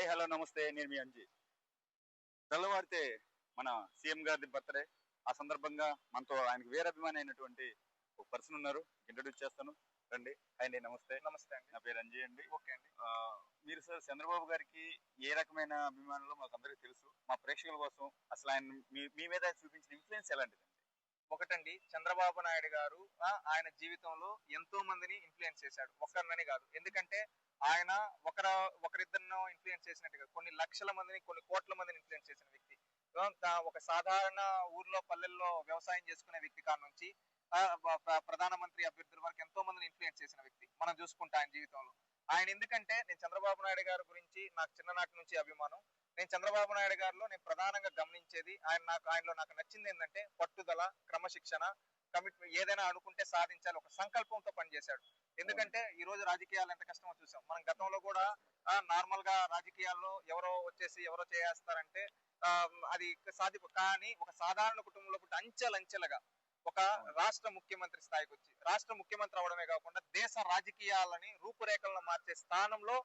Hi hello నమస్తే. నేను మీ అంజీ. తెల్లవారితే మన సీఎం గారి బర్త్డే. ఆ సందర్భంగా మనతో ఆయనకు వేరే అభిమాని అయినటువంటి ఒక పర్సన్ ఉన్నారు. ఇంట్రడ్యూస్ చేస్తాను. రండి. హాయ్ అండి నమస్తే. నమస్తే అండి. నా పేరు అంజీ అండి. ఓకే అండి. మీరు సార్ చంద్రబాబు గారికి ఏ రకమైన అభిమానులు మాకు అందరికీ తెలుసు. మా ప్రేక్షకుల కోసం అసలు ఆయన మీ మీద చూపించిన ఇన్ఫ్లుయెన్స్ ఎలాంటిదండి ఒకటండి చంద్రబాబు నాయుడు గారు ఆయన జీవితంలో ఎంతో మందిని ఇన్ఫ్లుయెన్స్ చేశాడు. ఒక్కరినని కాదు. ఎందుకంటే ఆయన ఒకర ఒకరిద్దరినో ఇన్ఫ్లుయెన్స్ చేసినట్టుగా కొన్ని లక్షల మందిని కొన్ని కోట్ల మందిని ఇన్ఫ్లుయెన్స్ చేసిన వ్యక్తి. ఒక సాధారణ ఊర్లో పల్లెల్లో వ్యవసాయం చేసుకునే వ్యక్తి కాడ నుంచి ప్రధానమంత్రి అభ్యర్థుల వరకు ఎంతో మందిని ఇన్ఫ్లుయెన్స్ చేసిన వ్యక్తి మనం చూసుకుంటాం ఆయన జీవితంలో. ఆయన ఎందుకంటే నేను చంద్రబాబు నాయుడు గారి గురించి నాకు చిన్ననాటి నుంచి అభిమానం. నేను చంద్రబాబు నాయుడు గారిలో నేను ప్రధానంగా గమనించేది ఆయన నాకు ఆయనలో నాకు నచ్చింది ఏంటంటే పట్టుదల క్రమశిక్షణ కమిట్మెంట్ ఏదైనా అనుకుంటే సాధించాలి ఒక సంకల్పంతో పనిచేశాడు. ఎందుకంటే ఈ రోజు రాజకీయాలు ఎంత కష్టమో చూసాం. మనం గతంలో కూడా నార్మల్గా రాజకీయాల్లో ఎవరో వచ్చేసి ఎవరో చేస్తారంటే అది సాధ్య కానీ ఒక సాధారణ కుటుంబంలో పుట్టి అంచెలంచెలుగా ఒక రాష్ట్ర ముఖ్యమంత్రి స్థాయికి వచ్చి రాష్ట్ర ముఖ్యమంత్రి అవడమే కాకుండా దేశ రాజకీయాలని రూపురేఖలను మార్చే స్థానంలో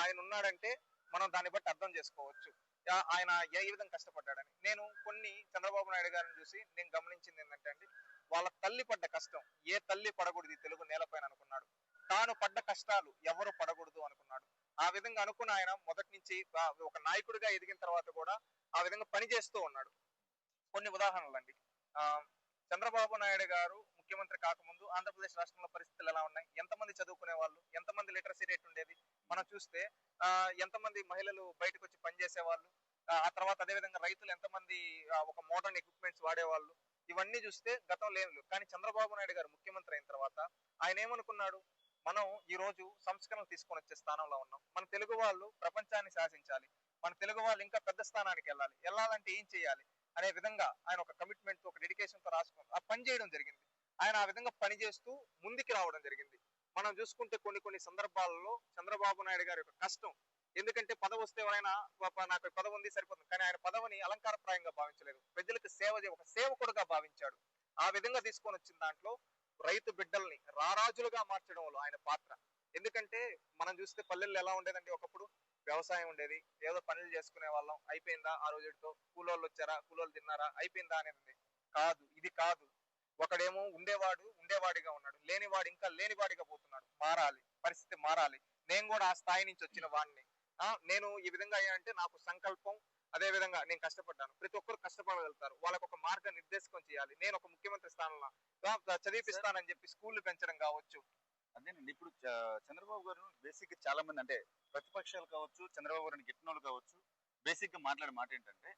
ఆయన ఉన్నాడంటే మనం దాన్ని బట్టి అర్థం చేసుకోవచ్చు. ఆయన ఏ విధంగా కష్టపడ్డాడని. నేను కొన్ని చంద్రబాబు నాయుడు గారిని చూసి నేను గమనించింది ఏంటంటే అండి వాళ్ళ తల్లి పడ్డ కష్టం ఏ తల్లి పడకూడదు తెలుగు నేలపైన అనుకున్నాడు. తాను పడ్డ కష్టాలు ఎవరు పడకూడదు అనుకున్నాడు. ఆ విధంగా అనుకున్న ఆయన మొదటి నుంచి ఒక నాయకుడిగా ఎదిగిన తర్వాత కూడా ఆ విధంగా పనిచేస్తూ ఉన్నాడు. కొన్ని ఉదాహరణలు అండి. ఆ, చంద్రబాబు నాయుడు గారు ముఖ్యమంత్రి కాకముందు ఆంధ్రప్రదేశ్ రాష్ట్రంలో పరిస్థితులు ఎలా ఉన్నాయి? ఎంతమంది చదువుకునే వాళ్ళు ఎంతమంది లిటరసీ రేట్ మనం చూస్తే ఎంతమంది మహిళలు బయటకు వచ్చి పనిచేసే వాళ్ళు ఆ తర్వాత అదే విధంగా రైతులు ఎంతమంది ఒక మోడర్న్ ఎక్విప్మెంట్స్ వాడేవాళ్ళు ఇవన్నీ చూస్తే గతం లేవు కానీ చంద్రబాబు నాయుడు గారు ముఖ్యమంత్రి అయిన తర్వాత ఆయన ఏమనుకున్నాడు? మనం ఈ రోజు సంస్కరణలు తీసుకొని వచ్చే స్థానంలో ఉన్నాం. మన తెలుగు వాళ్ళు ప్రపంచాన్ని శాసించాలి. మన తెలుగు వాళ్ళు ఇంకా పెద్ద స్థానానికి వెళ్ళాలి. వెళ్ళాలంటే ఏం చేయాలి? అనే విధంగా ఆయన ఒక కమిట్మెంట్ ఒక డెడికేషన్తో రాసుకుని ఆ పని చేయడం జరిగింది. ఆయన ఆ విధంగా పని చేస్తూ ముందుకు రావడం జరిగింది. మనం చూసుకుంటే కొన్ని కొన్ని సందర్భాలలో చంద్రబాబు నాయుడు గారి యొక్క కష్టం. ఎందుకంటే పదవి వస్తే ఎవరైనా నాకు పదవి ఉంది సరిపోతుంది. కానీ ఆయన పదవిని అలంకారప్రాయంగా భావించలేదు. ప్రజలకు సేవ ఒక సేవకుడుగా భావించాడు. ఆ విధంగా తీసుకొని వచ్చిన దాంట్లో రైతు బిడ్డల్ని రారాజులుగా మార్చడంలో ఆయన పాత్ర. ఎందుకంటే మనం చూస్తే పల్లెల్లో ఎలా ఉండేదండి? ఒకప్పుడు వ్యవసాయం ఉండేది. ఏదో పనులు చేసుకునే వాళ్ళం. అయిపోయిందా ఆ రోజుతో? కూలోళ్ళు వచ్చారా? కూలోళ్ళు తిన్నారా? అయిపోయిందా అనేది కాదు. ఇది కాదు. ఒకడేమో ఉండేవాడు ఉండేవాడిగా ఉన్నాడు. లేనివాడు ఇంకా లేనివాడిగా పోతున్నాడు. మారాలి. పరిస్థితి మారాలి. నేను కూడా ఆ స్థాయి నుంచి వచ్చిన వాడిని నేను ఈ విధంగా అయ్యానంటే నాకు సంకల్పం అదే విధంగా నేను కష్టపడ్డాను. ప్రతి ఒక్కరు కష్టపడగలుగుతారు. వాళ్ళకు ఒక మార్గ నిర్దేశకం చేయాలి. నేను ఒక ముఖ్యమంత్రి స్థానంలో చదివిపిస్తానని చెప్పి స్కూల్ పెంచడం కావచ్చు. అదేనండి. ఇప్పుడు చంద్రబాబు గారు బేసిక్గా చాలా మంది అంటే ప్రతిపక్షాలు కావచ్చు చంద్రబాబు గారిని గిట్టినోళ్ళు కావచ్చు బేసిక్గా మాట్లాడే మాట ఏంటంటే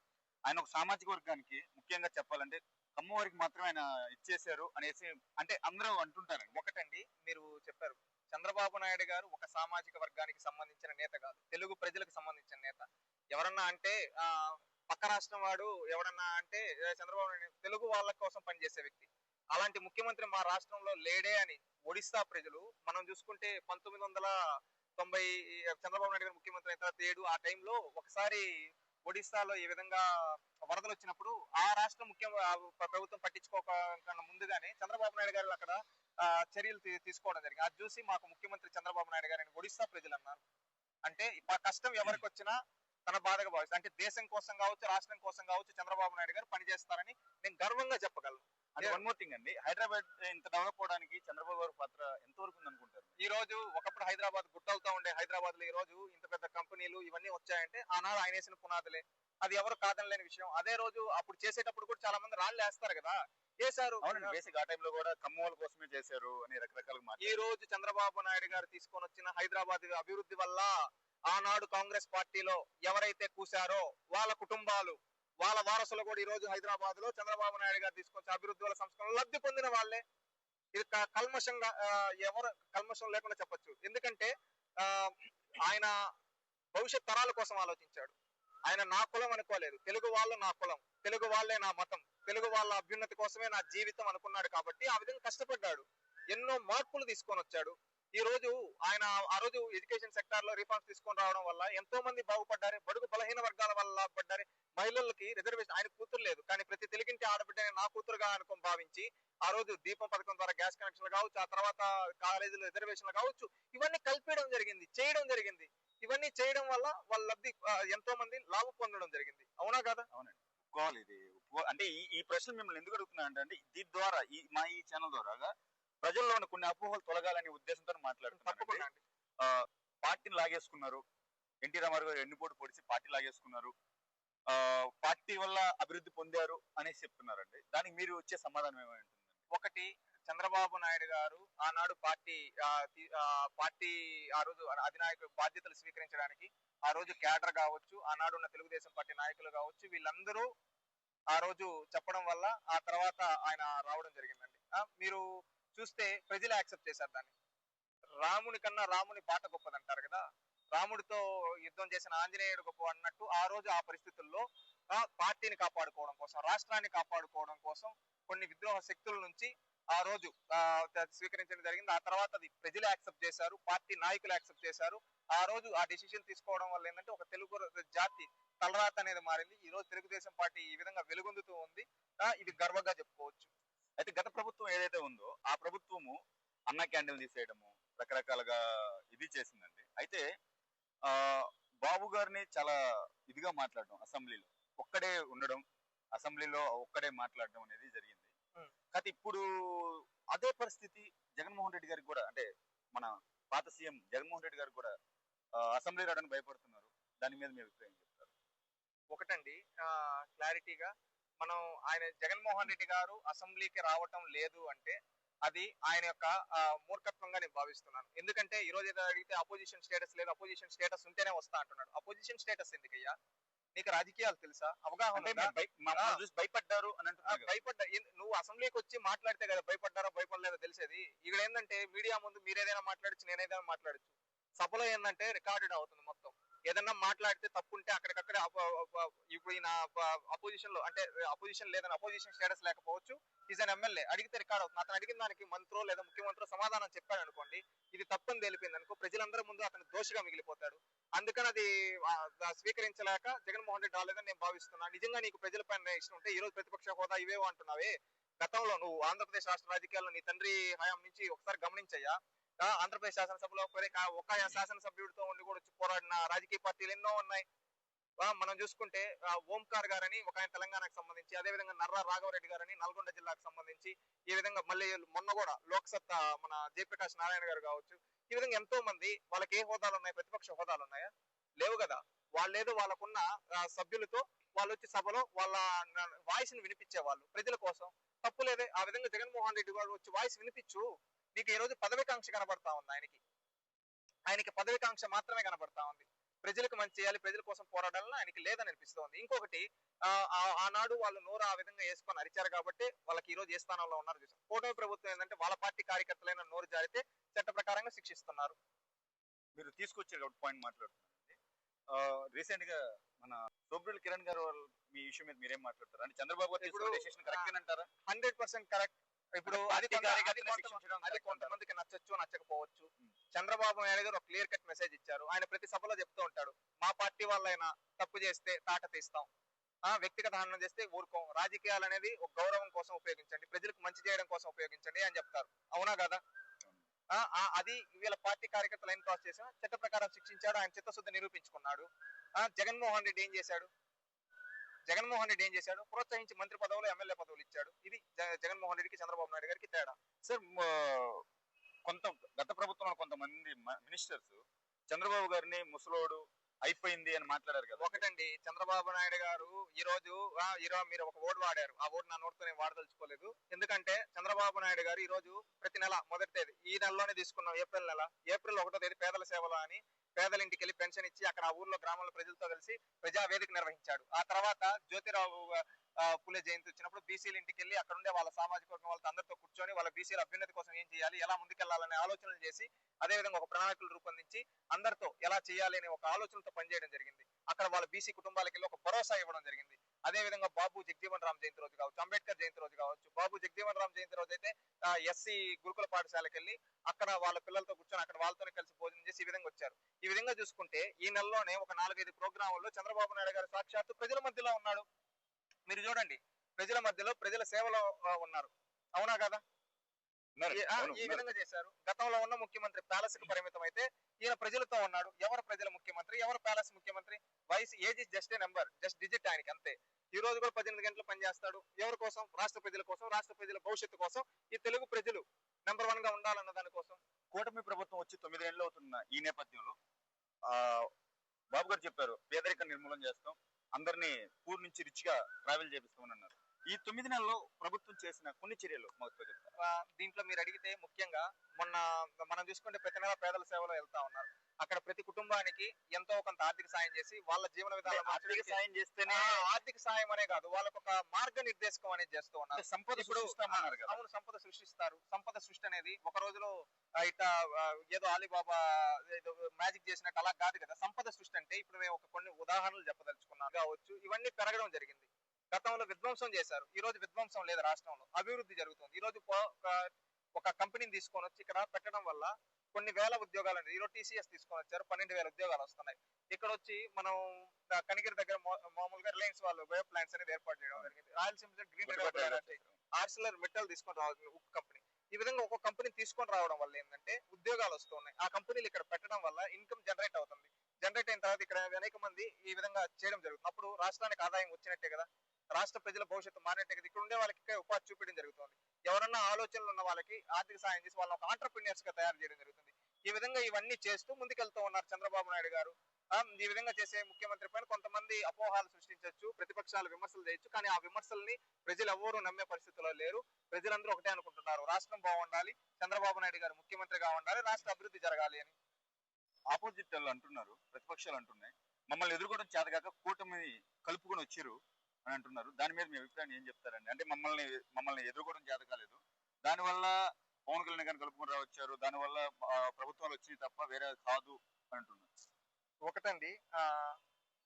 ఆయన ఒక సామాజిక వర్గానికి ముఖ్యంగా చెప్పాలంటే అమ్మవారికి మాత్రమే ఆయన ఇచ్చేశారు అనేసి అంటే అందరూ అంటుంటారు ఒకటండి మీరు చెప్పారు. చంద్రబాబు నాయుడు గారు ఒక సామాజిక వర్గానికి సంబంధించిన నేత కాదు. తెలుగు ప్రజలకు సంబంధించిన నేత. ఎవరన్నా అంటే ఆ పక్క రాష్ట్రం వాడు ఎవరన్నా అంటే చంద్రబాబు నాయుడు తెలుగు వాళ్ళ కోసం పనిచేసే వ్యక్తి. అలాంటి ముఖ్యమంత్రి మా రాష్ట్రంలో లేడే అని ఒడిస్సా ప్రజలు మనం చూసుకుంటే పంతొమ్మిది వందల తొంభై చంద్రబాబు నాయుడు గారు ముఖ్యమంత్రి అయిన తర్వాత ఏడు ఆ టైంలో ఒకసారి ఒడిస్సాలో ఈ విధంగా వరదలు వచ్చినప్పుడు ఆ రాష్ట్ర ముఖ్య ప్రభుత్వం పట్టించుకోక ముందుగానే చంద్రబాబు నాయుడు గారు అక్కడ చర్యలు తీసుకోవడం జరిగింది. అది చూసి మాకు ముఖ్యమంత్రి చంద్రబాబు నాయుడు గారిని ఒడిస్సా ప్రజలు అన్నారు. అంటే కష్టం ఎవరికి వచ్చినా తన బాధగా భావిస్తారు. అంటే దేశం కోసం కావచ్చు రాష్ట్రం కోసం కావచ్చు చంద్రబాబు నాయుడు గారు పనిచేస్తారని నేను గర్వంగా చెప్పగలను. అంటే వన్ మోర్ థింగ్ అండి. హైదరాబాద్ ఇంత డెవలప్ అవడానికి చంద్రబాబు గారి పాత్ర ఎంతవరకు ఉంది అనుకుంటారు ఈ రోజు ఒకప్పుడు హైదరాబాద్ గుట్టలతో ఉండే హైదరాబాద్లో ఈ రోజు ఇంత పెద్ద కంపెనీలు ఇవన్నీ వచ్చాయంటే ఆనాడు ఆయన వేసిన పునాదులే. అది ఎవరు కాదనలేని విషయం. అదే రోజు అప్పుడు చేసేటప్పుడు కూడా చాలా మంది రాళ్ళు వేస్తారు కదా. అవునండి బేసిక్ ఆ టైంలో కూడా కమ్మవాళ్ళ కోసమే చేశారు అని రకరకాలుగా ఈ రోజు చంద్రబాబు నాయుడు గారు తీసుకొని వచ్చిన హైదరాబాద్ అభివృద్ధి వల్ల ఆనాడు కాంగ్రెస్ పార్టీలో ఎవరైతే కూశారో వాళ్ళ కుటుంబాలు వాళ్ళ వారసులు కూడా ఈ రోజు హైదరాబాద్లో చంద్రబాబు నాయుడు గారు తీసుకొచ్చి అభివృద్ధి వల్ల సంస్కరణ లబ్ధి పొందిన వాళ్ళే. ఇది కల్మషంగా ఎవరు కల్మషం లేకుండా చెప్పొచ్చు. ఎందుకంటే ఆ, ఆయన భవిష్యత్ తరాల కోసం ఆలోచించాడు. ఆయన నా కులం అనుకోలేదు. తెలుగు వాళ్ళు నా కులం. తెలుగు వాళ్ళే నా మతం. తెలుగు వాళ్ళ అభ్యున్నతి కోసమే నా జీవితం అనుకున్నాడు కాబట్టి ఆ విధంగా కష్టపడ్డాడు. ఎన్నో మార్పులు తీసుకొని వచ్చాడు. ఈ రోజు ఆయన ఆ రోజు ఎడ్యుకేషన్ సెక్టార్లో రిఫార్మ్స్ తీసుకొని రావడం వల్ల ఎంతో మంది బాగుపడ్డారు బడుగు బలహీన వర్గాల వల్ల పడ్డారు. మహిళలకి రిజర్వేషన్ ఆయన కూతురు లేదు. కానీ ప్రతి తెలుగింటి ఆడబిడ్డని నా కూతురుగా అనుకుని భావించి ఆ రోజు దీపం పథకం ద్వారా గ్యాస్ కనెక్షన్లు కావచ్చు ఆ తర్వాత కాలేజీలో రిజర్వేషన్లు కావచ్చు ఇవన్నీ కల్పించడం జరిగింది చేయడం జరిగింది. ఇవన్నీ చేయడం వల్ల వాళ్ళ లబ్ధి ఎంతో మంది లాభం పొందడం జరిగింది. అవునా కదా? ఒప్పుకోవాలి ఇది అంటే ఈ ఈ ప్రశ్న మిమ్మల్ని ఎందుకు అడుగుతున్నా అంటే అంటే దీని ద్వారా ఈ మా ఈ ఛానల్ ద్వారా ప్రజల్లో ఉన్న కొన్ని అపోహలు తొలగాలనే ఉద్దేశంతో అండి. పార్టీని లాగేసుకున్నారు. ఎన్టీ రామారావు గారు ఎన్నిపోటు పొడిచి పార్టీ లాగేసుకున్నారు. ఆ పార్టీ వల్ల అభివృద్ధి పొందారు అనేసి చెప్తున్నారండి. దానికి మీరు వచ్చే సమాధానం ఏమై ఉంటుంది ఒకటి చంద్రబాబు నాయుడు గారు ఆనాడు పార్టీ పార్టీ ఆ రోజు అధినాయకుడు బాధ్యతలు స్వీకరించడానికి ఆ రోజు క్యాడర్ కావచ్చు ఆనాడు ఉన్న తెలుగుదేశం పార్టీ నాయకులు కావచ్చు వీళ్ళందరూ ఆ రోజు చెప్పడం వల్ల ఆ తర్వాత ఆయన రావడం జరిగిందండి. మీరు చూస్తే ప్రజలు యాక్సెప్ట్ చేశారు దాన్ని. రాముని కన్నా రాముని బాట గొప్పదంటారు కదా. రాముడితో యుద్ధం చేసిన ఆంజనేయుడు గొప్ప అన్నట్టు ఆ రోజు ఆ పరిస్థితుల్లో పార్టీని కాపాడుకోవడం కోసం రాష్ట్రాన్ని కాపాడుకోవడం కోసం కొన్ని విద్రోహ శక్తుల నుంచి ఆ రోజు స్వీకరించడం జరిగింది. ఆ తర్వాత అది ప్రజలు యాక్సెప్ట్ చేశారు పార్టీ నాయకులు యాక్సెప్ట్ చేశారు. ఆ రోజు ఆ డిసిషన్ తీసుకోవడం వల్ల ఏంటంటే ఒక తెలుగు జాతి తలరాత అనేది మారింది. ఈ రోజు తెలుగుదేశం పార్టీ ఈ విధంగా వెలుగొందుతూ ఉంది. ఇది గర్వంగా చెప్పుకోవచ్చు. అయితే గత ప్రభుత్వం ఏదైతే ఉందో ఆ ప్రభుత్వము అన్న క్యాండిల్ తీసేయడము రకరకాలుగా ఇది చేసిందండి. అయితే ఆ బాబు గారిని చాలా ఇదిగా మాట్లాడడం అసెంబ్లీలో. ఒక్కడే ఉండడం అసెంబ్లీలో ఒక్కడే మాట్లాడడం అనేది జరిగింది. కాకపోతే ఇప్పుడు అదే పరిస్థితి జగన్మోహన్ రెడ్డి గారికి కూడా అంటే మన పాత సీఎం జగన్మోహన్ రెడ్డి గారికి కూడా అసెంబ్లీ రావడానికి భయపడుతున్నారు. దాని మీద మీ అభిప్రాయం చెప్తారు. ఒకటండి క్లారిటీగా మనం ఆయన జగన్మోహన్ రెడ్డి గారు అసెంబ్లీకి రావటం లేదు అంటే అది ఆయన యొక్క మూర్ఖత్వంగా నేను భావిస్తున్నాను. ఎందుకంటే ఈ రోజు ఏదో అడిగితే అపోజిషన్ స్టేటస్ లేదు అపోజిషన్ స్టేటస్ ఉంటేనే వస్తా అంటున్నాడు. అపోజిషన్ స్టేటస్ ఎందుకయ్యా? నీకు రాజకీయాలు తెలుసా? అవగాహన భయపడ్డారు అని. భయపడ్డా నువ్వు అసెంబ్లీకి వచ్చి మాట్లాడితే కదా భయపడ్డారో భయపడలేదో తెలిసేది. ఇక్కడ ఏంటంటే మీడియా ముందు మీరు ఏదైనా మాట్లాడచ్చు నేను ఏదైనా మాట్లాడచ్చు. సభలో ఏంటంటే రికార్డెడ్ అవుతుంది మొత్తం. ఏదన్నా మాట్లాడితే తప్పుంటే అక్కడికక్కడే ఇప్పుడు ఈయన అపోజిషన్లో అంటే అపోజిషన్ లేదని అపోజిషన్ స్టేటస్ లేకపోవచ్చు. ఈజ్ అన్ ఎమ్మెల్యే అడిగితే రికార్డ్ అవుతుంది. అతను అడిగిన దానికి మంత్రో లేదా ముఖ్యమంత్రి సమాధానం చెప్పాడు అనుకోండి ఇది తప్పని తెలిపింది అనుకో ప్రజలందరి ముందు అతను దోషిగా మిగిలిపోతాడు. అందుకని అది స్వీకరించలేక జగన్మోహన్ రెడ్డి రాలేదని నేను భావిస్తున్నాను నిజంగా నీకు ప్రజలపైన ఇష్టం ఉంటే ఈ రోజు ప్రతిపక్ష హోదా ఇవేవో అంటున్నావే. గతంలో నువ్వు ఆంధ్రప్రదేశ్ రాష్ట్ర రాజకీయాల్లో నీ తండ్రి హయాం నుంచి ఒకసారి గమనించయ్యా. ఆంధ్రప్రదేశ్ శాసనసభలో ఒకరే కా- ఒక శాసనసభ్యుడితో ఉండి కూడా వచ్చి పోరాడిన రాజకీయ పార్టీలు ఎన్నో ఉన్నాయి. మనం చూసుకుంటే ఓంకార్ గారని ఒక ఆయన తెలంగాణకు సంబంధించి అదే విధంగా నర్రా రాఘవరెడ్డి గారని నల్గొండ జిల్లాకు సంబంధించి ఈ విధంగా మళ్ళీ మొన్న కూడా లోక్సత్తా మన జయప్రకాష్ నారాయణ గారు కావచ్చు ఈ విధంగా ఎంతో మంది వాళ్ళకి ఏ హోదాలు ఉన్నాయి ప్రతిపక్ష హోదాలు ఉన్నాయా? లేవు కదా. వాళ్ళేదో వాళ్ళకున్న సభ్యులతో వాళ్ళు వచ్చి సభలో వాళ్ళ వాయిస్ని వినిపించే వాళ్ళు ప్రజల కోసం. తప్పు లేదే. ఆ విధంగా జగన్మోహన్ రెడ్డి గారు వచ్చి వాయిస్ వినిపించు. నీకు ఈ రోజు పదవికాంక్ష కనబడతా ఉంది ఆయనకి. ఆయనకి పదవికాంక్ష మాత్రమే కనబడతా ఉంది. ప్రజలకు మంచి చేయాలి ప్రజల కోసం పోరాడాలని ఆయనకి లేదని అనిపిస్తోంది ఇంకొకటి ఆనాడు వాళ్ళు నోరు ఆ విధంగా వేసుకొని అరిచారు కాబట్టి వాళ్ళకి ఈ రోజు ఏ స్థానంలో ఉన్నారు చూసాం. కూటమి ప్రభుత్వం ఏంటంటే వాళ్ళ పార్టీ కార్యకర్తలైన నోరు జారితే చట్ట ప్రకారంగా శిక్షిస్తున్నారు. మీరు తీసుకొచ్చారు పాయింట్ మాట్లాడుతున్నారండి రీసెంట్గా మన సోబ్రుల్ కిరణ్ గారు మీ ఇష్యూ మీద మీరేం మాట్లాడతారు? అంటే చంద్రబాబు గారు కరెక్ట్ అంటారా హండ్రెడ్ పర్సెంట్ కరెక్ట్ ఇప్పుడు అది? కొంతమందికి నచ్చచ్చు నచ్చకపోవచ్చు. చంద్రబాబు నాయుడు గారు ఒక క్లియర్ కట్ మెసేజ్ ఇచ్చారు. ఆయన ప్రతి సభలో చెప్తూ ఉంటాడు మా పార్టీ వాళ్ళైనా తప్పు చేస్తే తాట తీస్తాం. ఆ వ్యక్తిగత హననం చేస్తే ఊరుకోం. రాజకీయాలు అనేది ఒక గౌరవం కోసం ఉపయోగించండి. ప్రజలకు మంచి చేయడం కోసం ఉపయోగించండి అని చెప్తారు. అవునా కదా? ఆ, అది వీళ్ళ పార్టీ కార్యకర్తలు ఏం క్రాస్ చేసినా చట్ట ప్రకారం శిక్షించాడు. ఆయన చిత్తశుద్ధి నిరూపించుకున్నాడు. జగన్మోహన్ రెడ్డి ఏం చేశాడు? జగన్మోహన్ రెడ్డి ఏం చేశాడు? ప్రోత్సహించి మంత్రి పదవులు ఎమ్మెల్యే పదవులు ఇచ్చాడు. ఇది జగన్మోహన్ రెడ్డికి చంద్రబాబు నాయుడు గారికి తేడా. సార్ కొంత గత ప్రభుత్వంలో కొంతమంది మినిస్టర్స్ చంద్రబాబు గారిని ముసలోడు అయిపోయింది అని మాట్లాడారు కదా. ఒకటండి చంద్రబాబు నాయుడు గారు ఈ రోజు ఈ రోజు మీరు ఒక ఓటు వాడారు. ఆ ఓటు నా నోటితో నేను వాడదలుచుకోలేదు. ఎందుకంటే చంద్రబాబు నాయుడు గారు ఈ రోజు ప్రతి నెల మొదటి తేదీ ఈ నెలలోనే తీసుకున్నాం ఏప్రిల్ నెల. ఏప్రిల్ ఒకటో తేదీ పేదల సేవలు అని పేదల ఇంటికి వెళ్ళి పెన్షన్ ఇచ్చి అక్కడ ఆ ఊర్లో గ్రామంలో ప్రజలతో కలిసి ప్రజా వేదిక నిర్వహించాడు. ఆ తర్వాత జ్యోతిరావు పులే జయంతి వచ్చినప్పుడు బీసీల ఇంటికి వెళ్ళి అక్కడ ఉండే వాళ్ళ సామాజిక వర్గం వాళ్ళతో అందరితో కూర్చొని వాళ్ళ బీసీల అభ్యున్నతి కోసం ఏం చేయాలి ఎలా ముందుకెళ్ళాలనే ఆలోచనలు చేసి అదే విధంగా ఒక ప్రణాళికలు రూపొందించి అందరితో ఎలా చేయాలి అనే ఒక ఆలోచనతో పనిచేయడం జరిగింది. అక్కడ వాళ్ళ బీసీ కుటుంబాలకి వెళ్ళి ఒక భరోసా ఇవ్వడం జరిగింది. అదే విధంగా బాబు జగజీవన్ రామ్ జయంతి రోజు కావచ్చు అంబేద్కర్ జయంతి రోజు కావచ్చు బాబు జగజీవన్ రామ్ జయంతి రోజు అయితే ఎస్సీ గురుకుల పాఠశాలకు వెళ్ళి అక్కడ వాళ్ళ పిల్లలతో కూర్చొని అక్కడ వాళ్ళతోనే కలిసి భోజనం చేసి ఈ విధంగా వచ్చారు. ఈ విధంగా చూసుకుంటే ఈ నెలలోనే ఒక నాలుగైదు ప్రోగ్రాముల్లో చంద్రబాబు నాయుడు గారు సాక్షాత్తు ప్రజల మధ్యలో ఉన్నాడు. మీరు చూడండి ప్రజల మధ్యలో ప్రజల సేవలో ఉన్నారు. అవునా కదా. ఈ-. విధంగా చేశారు. గతంలో ఉన్న ముఖ్యమంత్రి ప్యాలెస్కు పరిమితం అయితే ఈయన ప్రజలతో ఉన్నాడు. ఎవరు ప్రజల ముఖ్యమంత్రి? ఎవరు ప్యాలెస్ ముఖ్యమంత్రి? వయసు age is just a number just digit ఆయనకి అంతే. ఈ రోజు కూడా పద్దెనిమిది గంటలు పనిచేస్తాడు. ఎవరి కోసం? రాష్ట్ర ప్రజల కోసం రాష్ట్ర ప్రజల భవిష్యత్తు కోసం ఈ తెలుగు ప్రజలు నెంబర్ వన్గా ఉండాలన్న దానికోసం కూటమి ప్రభుత్వం వచ్చి తొమ్మిది ఏళ్ళు అవుతున్న ఈ నేపథ్యంలో ఆ బాబు గారు చెప్పారు పేదరిక నిర్మూలన చేస్తాం. అందరినీ పూర్ నుంచి రిచ్గా ట్రావెల్ చేపిస్తామన్నారు ఈ తొమ్మిది నెలల్లో ప్రభుత్వం చేసిన కొన్ని చర్యలు మాకు చెప్తారు దీంట్లో మీరు అడిగితే ముఖ్యంగా మొన్న మనం చూసుకుంటే ప్రతి నెల పేదల సేవలో వెళ్తా ఉన్నారు. అక్కడ ప్రతి కుటుంబానికి ఎంతో కొంత ఆర్థిక సాయం చేసి వాళ్ళ జీవన విధానం ఆర్థిక సాయం చేస్తేనే ఆర్థిక సాయం అనే కాదు వాళ్ళకు ఒక మార్గ నిర్దేశకం అనేది చేస్తూ ఉన్నారు. సంపద అవును సంపద సృష్టిస్తారు. సంపద సృష్టి అనేది ఒక రోజులో ఇట్లా ఏదో అలీబాబా ఏదో మ్యాజిక్ చేసినట్టు అలా కాదు కదా. సంపద సృష్టి అంటే ఇప్పుడు మేము ఒక కొన్ని ఉదాహరణలు చెప్పదలుచుకున్నాం కావచ్చు ఇవన్నీ పెరగడం జరిగింది. గతంలో విధ్వంసం చేశారు. ఈ రోజు విధ్వంసం లేదు రాష్ట్రంలో. అభివృద్ధి జరుగుతుంది. ఈ రోజు ఒక కంపెనీని తీసుకొని వచ్చి ఇక్కడ పెట్టడం వల్ల కొన్ని వేల ఉద్యోగాలు అనేది ఈరోజు టీసీఎస్ తీసుకొని వచ్చారు. పన్నెండు వేల ఉద్యోగాలు వస్తున్నాయి. ఇక్కడ వచ్చి మనం కనిగిరి దగ్గర మామూలుగా రిలయన్స్ వాళ్ళు వేవ్ ప్లాంట్స్ అనేది ఏర్పాటు చేయడం జరిగింది. రాయలసీమ గ్రీన్ ఆర్సిలర్ మెటల్ తీసుకొని రావాలి ఉక్కు కంపెనీ ఈ విధంగా ఒక కంపెనీ తీసుకొని రావడం వల్ల ఏంటంటే ఉద్యోగాలు వస్తున్నాయి ఆ కంపెనీలు ఇక్కడ పెట్టడం వల్ల ఇన్కమ్ జనరేట్ అవుతుంది. జనరేట్ అయిన తర్వాత ఇక్కడ అనేక మంది ఈ విధంగా చేయడం జరుగుతుంది. అప్పుడు రాష్ట్రానికి ఆదాయం వచ్చినట్టే కదా. రాష్ట్ర ప్రజల భవిష్యత్తు మారినట్టే కదా. ఇక్కడ ఉండే వాళ్ళకి ఇక్కడ ఉపాధి చూపించడం జరుగుతుంది. ఎవరన్నా ఆలోచనలు ఉన్న వాళ్ళకి ఆర్థిక సాయం చేసి వాళ్ళని ఒక ఆంటర్ప్రినియర్స్గా తయారు చేయడం జరుగుతుంది. ఈ విధంగా ఇవన్నీ చేస్తూ ముందుకెళ్తూ ఉన్నారు చంద్రబాబు నాయుడు గారు. ఈ విధంగా చేసే ముఖ్యమంత్రి పైన కొంతమంది అపోహాలు సృష్టించవచ్చు ప్రతిపక్షాలు విమర్శలు చేయొచ్చు కానీ ఆ విమర్శల్ని ప్రజలు ఎవరు నమ్మే పరిస్థితిలో లేరు. ప్రజలందరూ ఒకటే అనుకుంటున్నారు రాష్ట్రం బాగుండాలి చంద్రబాబు నాయుడు గారు ముఖ్యమంత్రిగా ఉండాలి రాష్ట్ర అభివృద్ధి జరగాలి అని. ఆపోజిట్ వాళ్ళు అంటున్నారు ప్రతిపక్షాలు అంటున్నాయి. మమ్మల్ని ఎదుర్కోవడం చేతగాక కూటమి కలుపుకొని వచ్చారు అని అంటున్నారు. దాని మీద మీ అభిప్రాయం ఏం చెప్తారండి? అంటే మమ్మల్ని మమ్మల్ని ఎదుర్కోవడం చేత కాలేదు దానివల్ల పవన్ కళ్యాణ్ గారిని కలుపుకొని రావచ్చారు. దానివల్ల ప్రభుత్వాలు వచ్చినాయి తప్ప వేరే కాదు అంటున్నారు. ఒకటండి ఆ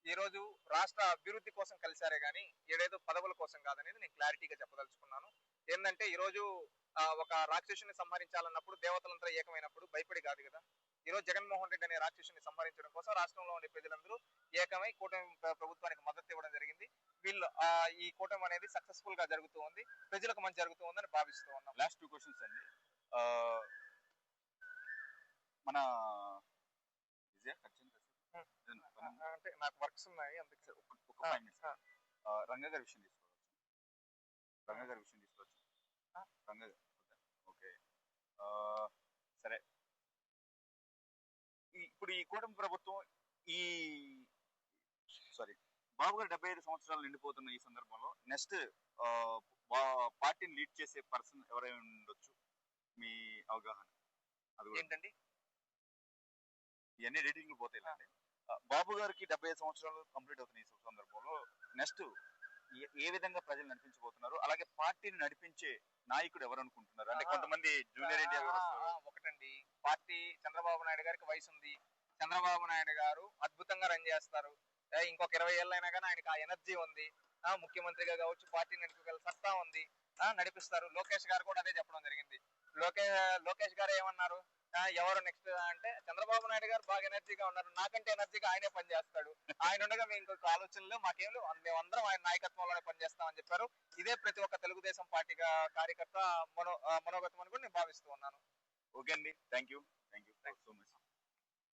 ఈ రోజు రాష్ట్ర అభివృద్ధి కోసం కలిశారే గాని ఏడేదో పదవుల కోసం కాదనేది నేను క్లారిటీగా చెప్పదలుచుకున్నాను. ఏంటంటే ఈ రోజు ఆ, ఒక రాక్షసుని సంహరించాలన్నప్పుడు దేవతలంతా ఏకమైనప్పుడు భయపడి కాదు కదా. ఈ రోజు జగన్మోహన్ రెడ్డి అనే రాక్షసుని సంహరించడం కోసం రాష్ట్రంలో ఉండే ప్రజలందరూ ఏకమై కూటమి ప్ర- ప్రభుత్వానికి మద్దతు ఇవ్వడం జరిగింది. వీళ్ళు ఈ కూటమి అనేది సక్సెస్ఫుల్గా జరుగుతూ ఉంది. ప్రజలకు మంచి జరుగుతూ ఉందని భావిస్తూ ఉన్నాం. లాస్ట్ టూ క్వశ్చన్స్ అండి. మన అంటే నాకు వర్క్స్ ఉన్నాయి అందుకే. ఒక ఒక ఫైవ్ మినిట్స్. ఆ. రంగ గారి విషయం తీసుకోవచ్చు. రంగ గారి విషయం తీసుకోవచ్చు. రంగ ఓకే. సరే. ఇప్పుడు ఈ కూటమి ప్రభుత్వం ఈ సారీ బాబు గారు డెబ్బై ఐదు సంవత్సరాలు నిండిపోతున్న ఈ సందర్భంలో నెక్స్ట్ పార్టీని లీడ్ చేసే పర్సన్ ఎవరైనా ఉండొచ్చు? మీ అవగాహన. అది ఏంటండి? ఇవన్నీ రేటింగ్లు పోతాయి బాబు గారికి డెబ్బై ఐదు సంవత్సరాలు కంప్లీట్ అవుతున్న ఈ సందర్భంలో. నెక్స్ట్ ఏ విధంగా ప్రజలు నడిపించబోతున్నారు? అలాగే పార్టీని నడిపించే నాయకుడు ఎవరు అనుకుంటున్నారు? అంటే. కొంతమంది జూనియర్ ఎన్టీఆర్ ఒకటండి. పార్టీ చంద్రబాబు నాయుడు గారికి వయసు ఉంది. చంద్రబాబు నాయుడు గారు అద్భుతంగా రన్ చేస్తారు. ఇంకొక ఇరవై ఏళ్ళు అయినా కానీ ఆయనకి ఆ ఎనర్జీ ఉంది. ముఖ్యమంత్రిగా కావచ్చు పార్టీ నడిపగల సత్తా ఉంది. ఆ నడిపిస్తారు. లోకేష్ గారు కూడా అదే చెప్పడం జరిగింది. లోకే లోకేష్ గారు ఏమన్నారు? ఎవరు నెక్స్ట్ అంటే చంద్రబాబు నాయుడు గారు బాగా ఎనర్జీగా ఉన్నారు. నాకంటే ఎనర్జీగా ఆయనే పనిచేస్తాడు. ఆయన ఉండగా మేము ఇంకొక ఆలోచనలు మాకేం మేము మేమందరం ఆయన నాయకత్వంలోనే పనిచేస్తామని చెప్పారు. ఇదే ప్రతి ఒక్క తెలుగుదేశం పార్టీ కార్యకర్త మనో మనోగతం అని కూడా నేను భావిస్తూ ఉన్నాను. ఓకే అండి. Thank you thank you so much